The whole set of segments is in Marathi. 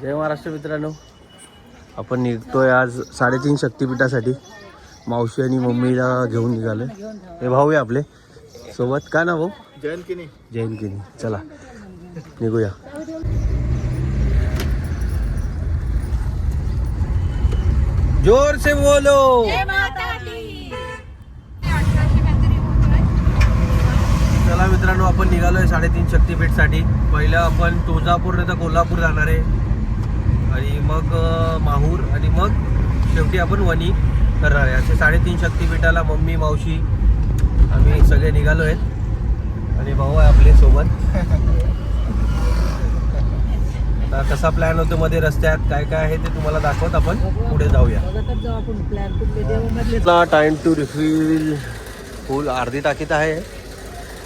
जय महाराष्ट्र मित्रांनो. आपण निघतोय आज साडेतीन शक्तिपीठासाठी. मावशी आणि मम्मीला घेऊन निघालोय हे भाऊ आहे आपले. सोबत काय ना भाऊ? जैन की नाही जैन किनी चला निघूया. जोर से बोलो चला मित्रांनो आपण निघालोय साडेतीन शक्तीपीठसाठी. पहिलं आपण तुळजापूर नाही तर कोल्हापूर जाणार आहे. आणि मग माहूर आणि मग शेवटी आपण वणी करणार आहे. असे साडेतीन शक्तीपीठाला मम्मी मावशी आम्ही सगळे निघालो आहेत. आणि भाऊ आहे आपले सोबत. आता कसा प्लॅन होतो मध्ये रस्त्यात काय काय आहे ते तुम्हाला दाखवत आपण. पुढे जाऊया. टाइम टू रिफिल फुल अर्धी टाकीत आहे.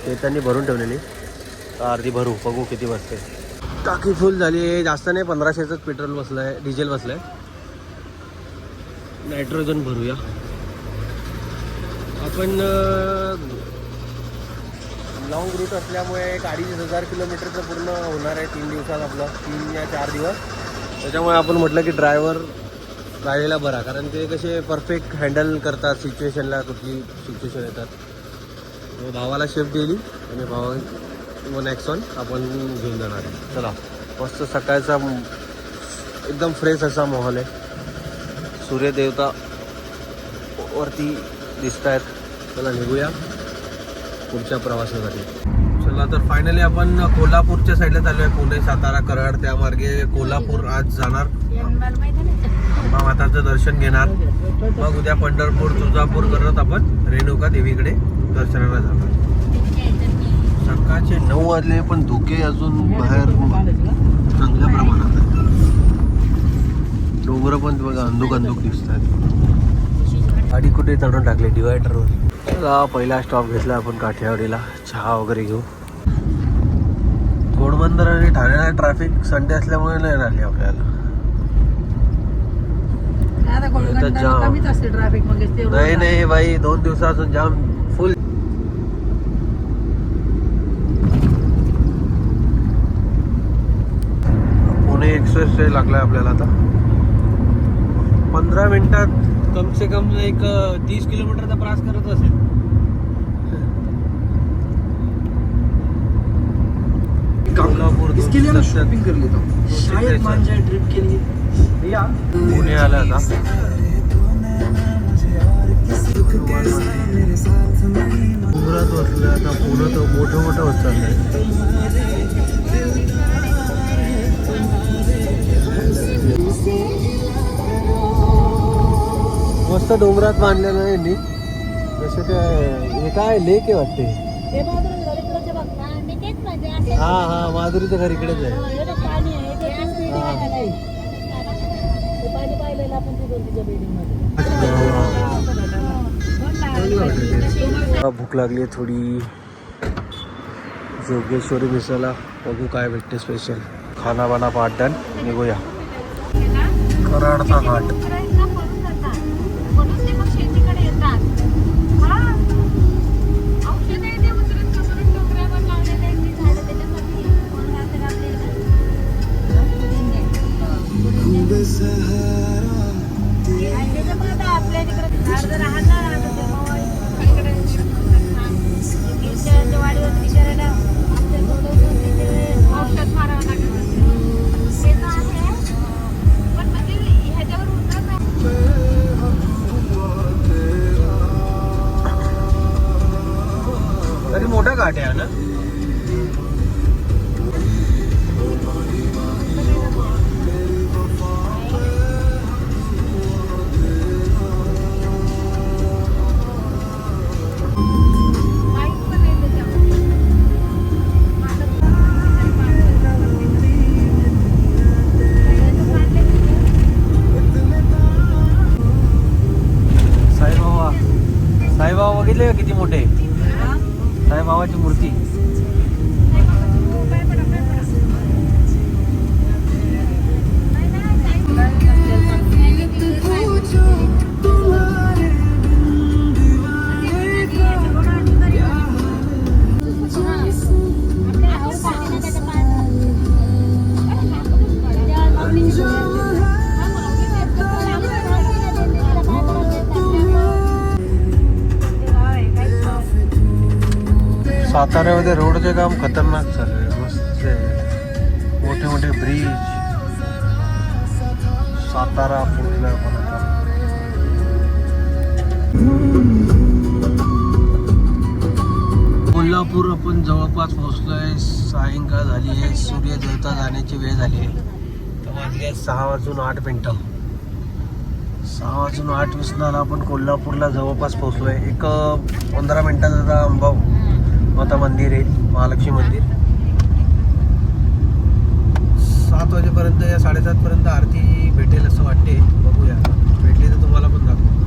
ते त्यांनी भरून ठेवलेली. तर अर्धी भरू बघू किती बसते टाकी फुल झाली. आहे जास्त नाही पंधराशेचंच पेट्रोल बसलं आहे डिझेल बसलं आहे नायट्रोजन भरूया. आपण लॉंग रूट असल्यामुळे एक अडीच हजार किलोमीटरचं पूर्ण होणार आहे तीन दिवसात आपलं तीन या चार दिवस. त्याच्यामुळे आपण म्हटलं की ड्रायव्हर राहिलेला बरा कारण ते कसे परफेक्ट हँडल करतात सिच्युएशनला कुठली सिच्युएशन येतात. मग भावाला शेफ दिली आणि भावा व नॅक्सॉन आपण घेऊन जाणार आहे. चला. मस्त सकाळचा एकदम फ्रेश असा माहोल आहे. सूर्यदेवता वरती दिसत आहेत चला निघूया. पुढच्या प्रवासासाठी. चला तर फायनली आपण कोल्हापूरच्या साईडला चालू आहे पुणे सातारा कराड त्या मार्गे कोल्हापूर आज जाणार. अंबा माताचं दर्शन घेणार. मग उद्या पंढरपूर तुळजापूर करत आपण रेणुका देवीकडे दर्शनाला जाणार. सकाळचे नऊ वाजले पण धुके अजून बाहेर चांगल्या प्रमाणात आहेत. डोंगर पण बघा अंधुक अंधुक दिसत आहेत गाडी कुठे चढून टाकली? डिवायडरवर पहिला स्टॉप घेतला आपण काठियावाडीला. चहा वगैरे घेऊ. घोडबंदर आणि ठाण्याला ट्रॅफिक संडे असल्यामुळे नाही राहिली आपल्याला. नाही नाही बाई दोन दिवसापासून जाम फुल पुणे एक्सप्रेस वे लागलाय आपल्याला आता. पंधरा मिनिटात कम से कम एक तीस किलोमीटरचा प्रवास करत असेल. शॉपिंग कर लेता हूँ शायद मान जाए ट्रिप के लिए भैया पुणे आलं आता. डोंगरात बसलं आता पुढं तर मोठं मोठं होत चाललंय. मस्त डोंगरात बांधलेलं आहे यांनी. जसं ते हे काय लेक आहे वाटते? हा हा माधुरीचं घर इकडेच आहे. मला भूक लागली आहे थोडी. जोगेश्वरी मिसळला. बघू काय भेटते स्पेशल खाना बाना पाटण निघूया. कराडचा घाट Jesus. साताऱ्यामध्ये रोडचे काम खतरनाक चालू आहे. मस्त आहे. मोठे मोठे ब्रिज सातारा पोचलोय आपण कोल्हापूर आपण जवळपास पोहोचलोय. सायंकाळ झाली आहे. सूर्य देवता जाण्याची वेळ झाली आहे. तर वाजली सहा वाजून आठ मिनटं. सहा वाजून आठ विसनाला आपण कोल्हापूरला जवळपास पोहोचलोय. एक पंधरा मिनिटात आता माता मंदिर आहे महालक्ष्मी मंदिर. सात वाजेपर्यंत या साडेसातपर्यंत आरती भेटेल असं वाटते. बघूया. भेटली तर तुम्हाला पण दाखवू.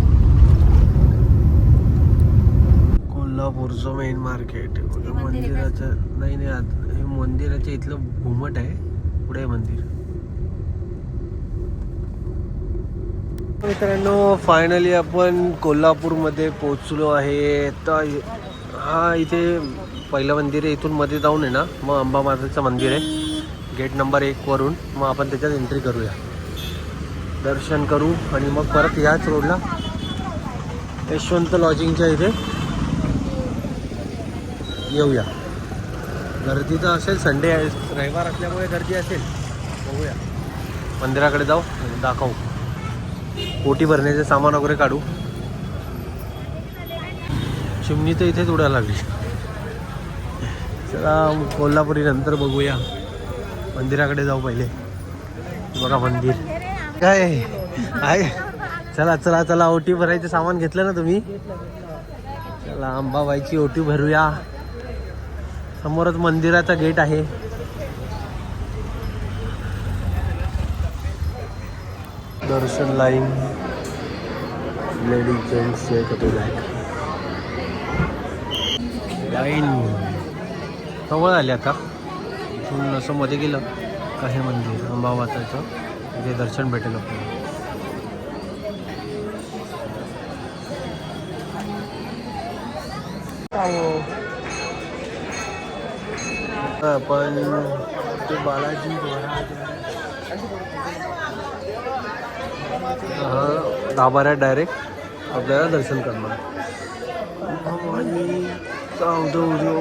कोल्हापूरचं मेन मार्केट मंदिराचं नाही नाही आत- हे मंदिराच्या इथलं घुमट आहे. पुढे मंदिर. मित्रांनो फायनली आपण कोल्हापूरमध्ये पोचलो आहे. तर हा इथे पहिलं मंदिर आहे इथून मध्ये जाऊन आहे ना मग अंबा माताचं मंदिर आहे. गेट नंबर एक वरून मग आपण त्याच्यात एंट्री करूया. दर्शन करू आणि मग परत याच रोडला यशवंत लॉजिंगच्या इथे येऊया. गर्दी तर असेल संडे आहे रविवार असल्यामुळे गर्दी असेल. बघूया. मंदिराकडे जाऊ दाखवू. पोटी भरण्याचे सामान वगैरे काढू. चिमणी तर इथेच उडायला लागली. चला कोल्हापुरी नंतर बघूया. मंदिराकडे जाऊ पहिले. बघा मंदिर. काय? आहे चला चला चला ओटी भरायचं सामान घेतलं ना तुम्ही? चला अंबाबाईची ओटी भरूया. समोरच मंदिराचा गेट आहे. दर्शन line. Ladies gents couple line. जवळ आले आता. इथून असं मध्ये गेलं. का हे मंदिर अंबा तिथे दर्शन भेटेल आपल्याला. आपण ते बालाजी महाराज हा डायरेक्ट आपल्याला दर्शन करणार. भवानी चावदौर्यो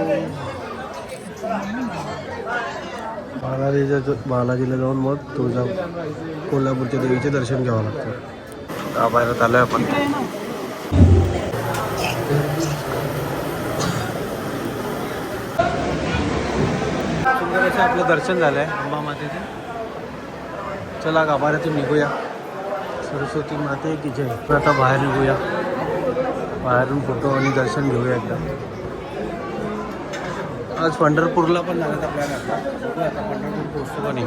बालाजीच्या बालाजीला जाऊन मग तुळजा कोल्हापूरच्या देवीचे दर्शन घ्यावं लागतं. दाबायला आलोय आपण. सुंदर असं आपलं दर्शन झालं आहे अंबा मातेचे चला गाभाऱ्यातून निघूया. सरस्वती माते की जय. आता बाहेर निघूया. बाहेरून फोटो आणि दर्शन घेऊया एकदा. आज पंढरपूरला पण जाण्याचा प्लॅन आता आता पंढरपूर पोहोचतो का नाही.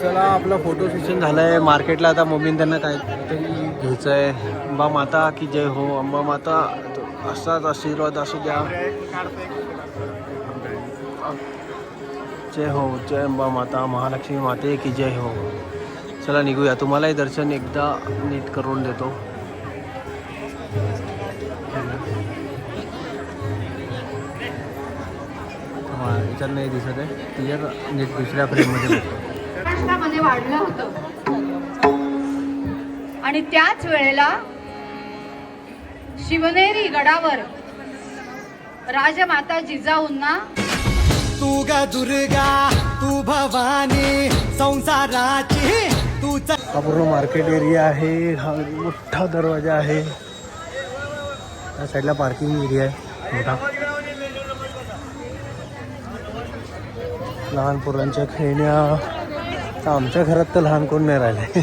चला आपला फोटो सेशन झालं आहे मार्केटला आता मम्मीने त्यांना काहीतरी घ्यायचं आहे अंबा माता की जय हो? अंबा माता असाच आशीर्वाद असू द्या. जय हो जय अंबा माता महालक्ष्मी माते की जय हो. चला निघूया. तुम्हालाही दर्शन एकदा नीट करून देतो. हा, याच्यात नाही दिसत आहे. क्लिअर नीट दुसऱ्या फ्रेममध्ये महाराष्ट्रामध्ये वाढलं होतं. आणि त्याच वेळेला शिवनेरी गडावर राजमाता जिजाऊंना तू ग दुर्गा तू भवानी संसाराची तू हा पूर्ण मार्केट एरिया आहे. हा मोठा दरवाजा आहे. या साईडला पार्किंग एरिया आहे. मोठा. लहान पोरांच्या खेळण्या. तर आमच्या घरात तर लहान कोण नाही राहिले.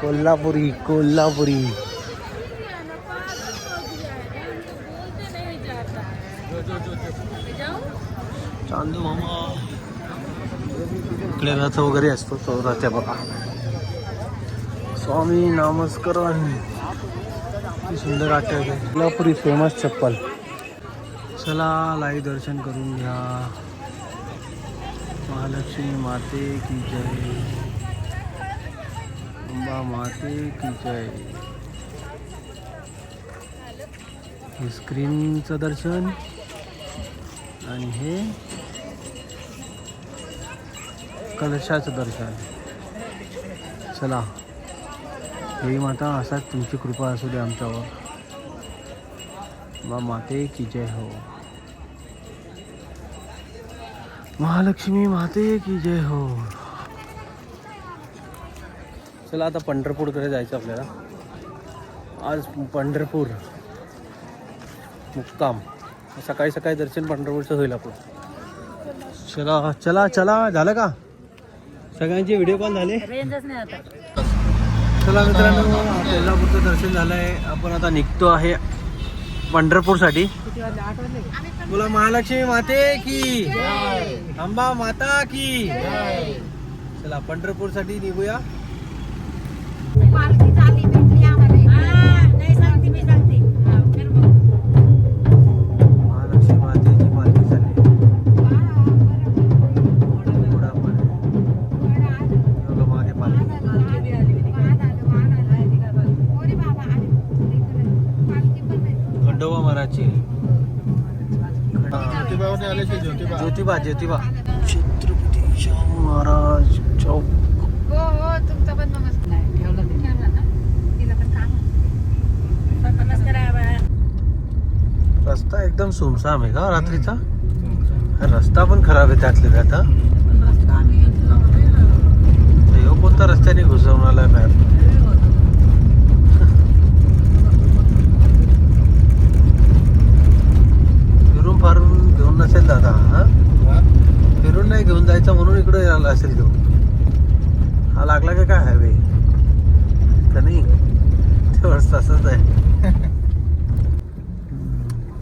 कोल्हापुरी कोल्हापुरी. चांदू मामा. इकडे रथ वगैरे असतो तो रथ बघा. स्वामी नामस्करण. सुंदर आठवते कोल्हापुरी फेमस चप्पल. चला लाईव्ह दर्शन करून घ्या. महालक्ष्मी माते की जय। अंबा माते की जय। हे स्क्रीनचं दर्शन आणि हे कलशाचं दर्शन. चला. देवी माता असाच तुमची कृपा असू दे आमच्यावर. बा माते की जय हो. महालक्ष्मी माते की जय हो. चला आता पंढरपूरकडे जायचं आपल्याला. आज पंढरपूर मुक्काम. सकाळी सकाळी दर्शन पंढरपूरचं होईल आपलं. चला चला चला. झालं का? सगळ्यांचे व्हिडिओ कॉल झाले? नाही आता चला मित्रांनो कोल्हापूरचं दर्शन झालंय. आपण आता निघतो आहे पंढरपूरसाठी? बोला महालक्ष्मी माते की. अंबा माता की. चला पंढरपूरसाठी निघूया. खंडोबा महाराजची ज्योतिबा. ज्योतिबा छत्रपती शाहू महाराज चौक. हो हो. रस्ता एकदम सुमसाम आहे का रात्रीचा? रस्ता पण खराब आहे त्यातले त्यात कोणता रस्त्याने घुसवून आलाय मॅप फिरून फारून घेऊन नसेल दादा हा फिरून नाही घेऊन जायचं आला असेल घेऊन हा लागला का काय हायवे? का नाही? तेवढंच तसंच आहे.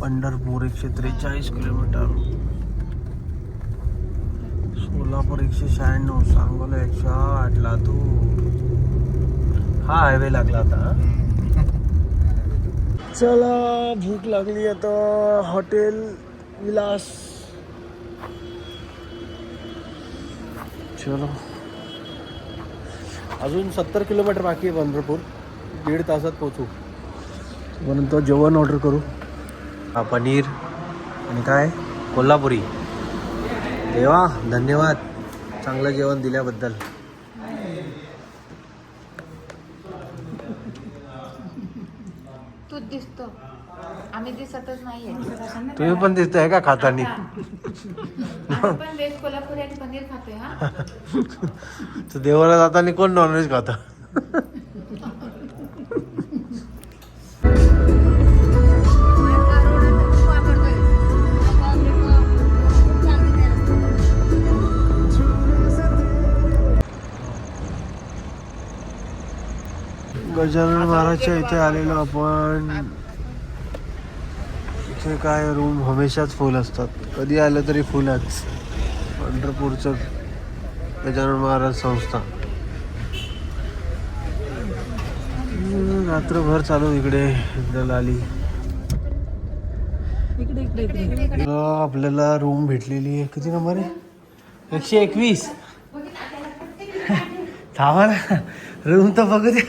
पंढरपूर एकशे त्रेचाळीस किलोमीटर. सोलापूर एकशे शहाण्णव सांगोला एकशे आठ लातूर हा हायवे लागला आता? चला भूक लागली आता. हॉटेल विलास. चलो। अजून सत्तर किलोमीटर बाकी आहे पंढरपूर. दीड तासात पोचू तोपर्यंत जेवण ऑर्डर करू. हा पनीर. आणि काय? कोल्हापुरी. देवा धन्यवाद. चांगलं जेवण दिल्याबद्दल. तूच दिसतो. आम्ही दिसतच नाहीये. तुम्ही पण दिसताय का खातानी? आम्ही पण कोल्हापुरी आणि पनीर खातोय हा? तर देवाला जाताना कोण नॉनव्हेज खाता? गजानन महाराजच्या इथे आलेलो आपण. इथे काय रूम हमेशाच फुल असतात. कधी आलं तरी फुलच पंढरपूरचं गजानन महाराज संस्था. रात्रभर चालू इकडे इकडं आपल्याला रूम भेटलेली आहे. किती नंबर आहे? एकशे एकवीस. थांबा ना. रूम तर बघू दे.